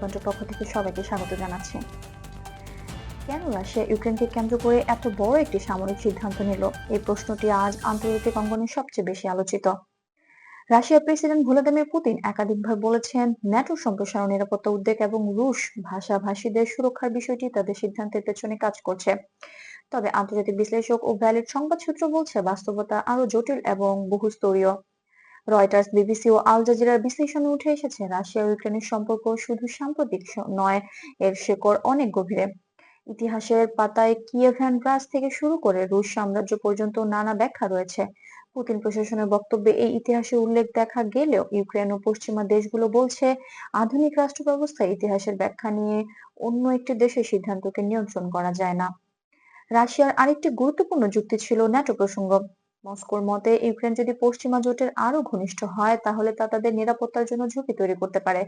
পয়েন্টের পক্ষ থেকে সবাইকে স্বাগত জানাচ্ছি। কেন রাশিয়া ইউক্রেনকে কেন্দ্র করে এত বড় একটি সামরিক সিদ্ধান্ত নিল, এই প্রশ্নটি আজ আন্তর্জাতিক অঙ্গনে সবচেয়ে বেশি আলোচিত। রাশিয়ার প্রেসিডেন্ট ভ্লাদিমির পুতিন একাধিকবার বলেছেন ন্যাটো সম্প্রসারণ নিরাপত্তা উদ্বেগ এবং রুশ ভাষাভাষীদের সুরক্ষার বিষয়টি তাদের সিদ্ধান্তের পেছনে কাজ করছে। তবে আন্তর্জাতিক বিশ্লেষক ও ভ্যালিড সংবাদ সূত্র বলছে, বাস্তবতা আরও জটিল এবং বহুস্তরীয়। রয়টার্স বিবিসি ও আল জাজিরার বিশ্লেষণে উঠে এসেছে, রাশিয়া ইউক্রেনের সম্পর্ক শুধু সাম্প্রতিক নয়, এর শেকড় অনেক গভীরে। ইতিহাসের পাতায় কিয়েভ্যান ব্রাস থেকে শুরু করে রুশ সাম্রাজ্য পর্যন্ত নানা ব্যাখ্যা রয়েছে। পুতিন প্রশাসনের বক্তব্যে এই ইতিহাসে উল্লেখ দেখা গেলেও ইউক্রেন ও পশ্চিমা দেশগুলো বলছে, আধুনিক রাষ্ট্র ব্যবস্থায় ইতিহাসের ব্যাখ্যা নিয়ে অন্য একটি দেশের সিদ্ধান্তকে নিয়ন্ত্রণ করা যায় না। রাশিয়ার আরেকটি গুরুত্বপূর্ণ যুক্তি ছিল ন্যাটো প্রসঙ্গ। মস্কোর মতে, ইউক্রেন যদি পশ্চিমা জোটের আরও ঘনিষ্ঠ হয়, তাহলে তা তাদের নিরাপত্তার জন্য ঝুঁকি তৈরি করতে পারে।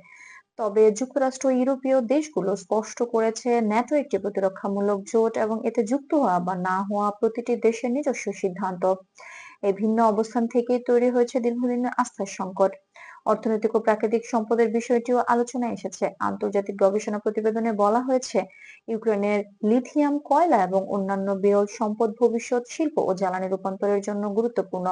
তবে যুক্তরাষ্ট্র ইউরোপীয় দেশগুলো স্পষ্ট করেছে, ন্যাটো একটি প্রতিরক্ষামূলক জোট এবং এতে যুক্ত হওয়া বা না হওয়া প্রতিটি দেশের নিজস্ব সিদ্ধান্ত। এই ভিন্ন অবস্থান থেকেই তৈরি হয়েছে দীর্ঘদিনের আস্থার সংকট। অর্থনৈতিক ও প্রাকৃতিক সম্পদের বিষয়টিও আলোচনায় এসেছে। আন্তর্জাতিক গবেষণা প্রতিবেদনে বলা হয়েছে, ইউক্রেনের লিথিয়াম কয়লা এবং অন্যান্য বিরল সম্পদ ভবিষ্যৎ শিল্প ও জ্বালানি রূপান্তরের জন্য গুরুত্বপূর্ণ।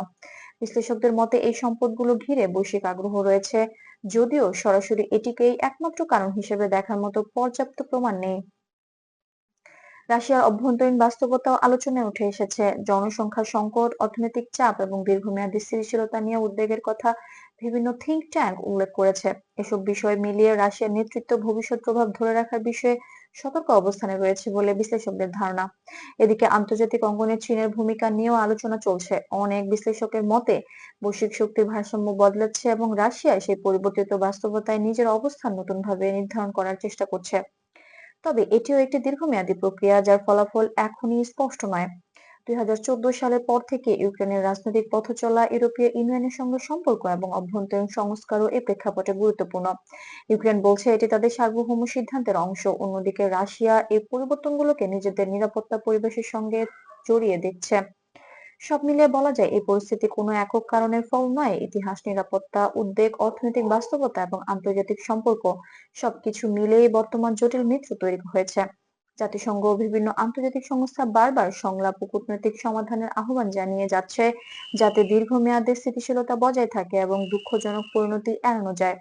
বিশ্লেষকদের মতে, এই সম্পদগুলো ঘিরে বৈশ্বিক আগ্রহ রয়েছে, যদিও সরাসরি এটিকেই একমাত্র কারণ হিসেবে দেখার মতো পর্যাপ্ত প্রমাণ নেই। রাশিয়ার অভ্যন্তরীণ বাস্তবতাও আলোচনায় উঠে এসেছে। জনসংখ্যা সংকট, অর্থনৈতিক চাপ এবং দীর্ঘমেয়াদী স্থিতিশীলতা নিয়ে উদ্বেগের কথা বিভিন্ন থিঙ্ক ট্যাঙ্ক উল্লেখ করেছে। এসব বিষয় মিলিয়ে রাশিয়ার নেতৃত্ব ভবিষ্যৎ প্রভাব ধরে রাখার বিষয়ে সতর্ক অবস্থানে রয়েছে বলে বিশ্লেষকদের ধারণা। এদিকে আন্তর্জাতিক অঙ্গনে চীনের ভূমিকা নিয়েও আলোচনা চলছে। অনেক বিশ্লেষকের মতে, বৈশ্বিক শক্তির ভারসাম্য বদলাচ্ছে এবং রাশিয়া সেই পরিবর্তিত বাস্তবতায় নিজের অবস্থান নতুনভাবে নির্ধারণ করার চেষ্টা করছে। তবে এটিও একটি দীর্ঘমেয়াদী প্রক্রিয়া যার ফলাফল এখনই স্পষ্ট নয়। দুই সালের পর থেকে ইউক্রেনের রাজনৈতিক পথ চলা, ইউরোপীয় ইউনিয়নের সঙ্গে সম্পর্ক এবং অভ্যন্তরীণ সংস্কারও এ প্রেক্ষাপটে গুরুত্বপূর্ণ। ইউক্রেন বলছে, এটি তাদের সার্বভৌম সিদ্ধান্তের অংশ। অন্যদিকে রাশিয়া এই পরিবর্তনগুলোকে নিজেদের নিরাপত্তা পরিবেশের সঙ্গে জড়িয়ে দেখছে। সব মিলিয়ে বলা যায়, এই পরিস্থিতি কোনো একক কারণের ফল নয়। ইতিহাস, নিরাপত্তা, উদ্বেগ, অর্থনৈতিক বাস্তবতা এবং আন্তর্জাতিক সম্পর্ক সবকিছু মিলেই বর্তমান জটিল মিত্র তৈরি হয়েছে। জাতিসংঘ বিভিন্ন আন্তর্জাতিক সংস্থা বারবার সংলাপ ও কূটনৈতিক সমাধানের আহ্বান জানিয়ে যাচ্ছে, যাতে দীর্ঘমেয়াদে স্থিতিশীলতা বজায় থাকে এবং দুঃখজনক পরিণতি এড়ানো যায়।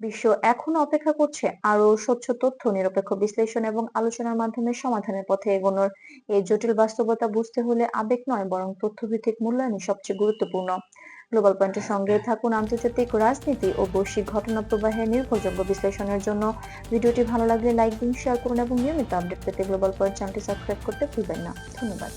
বিশ্ব এখনও অপেক্ষা করছে আরও স্বচ্ছ তথ্য নিরপেক্ষ বিশ্লেষণ এবং আলোচনার মাধ্যমে সমাধানের পথে এগোনোর। এই জটিল বাস্তবতা বুঝতে হলে আবেগ নয় বরং তথ্যভিত্তিক মূল্যায়নই সবচেয়ে গুরুত্বপূর্ণ। গ্লোবাল পয়েন্টের সঙ্গে থাকুন আন্তর্জাতিক রাজনীতি ও বৈশ্বিক ঘটনা প্রবাহের নির্ভরযোগ্য বিশ্লেষণের জন্য। ভিডিওটি ভালো লাগলে লাইক দিন শেয়ার করুন এবং নিয়মিত আপডেট পেতে গ্লোবাল পয়েন্ট চ্যানেলটি সাবস্ক্রাইব করতে ভুলবেন না। ধন্যবাদ।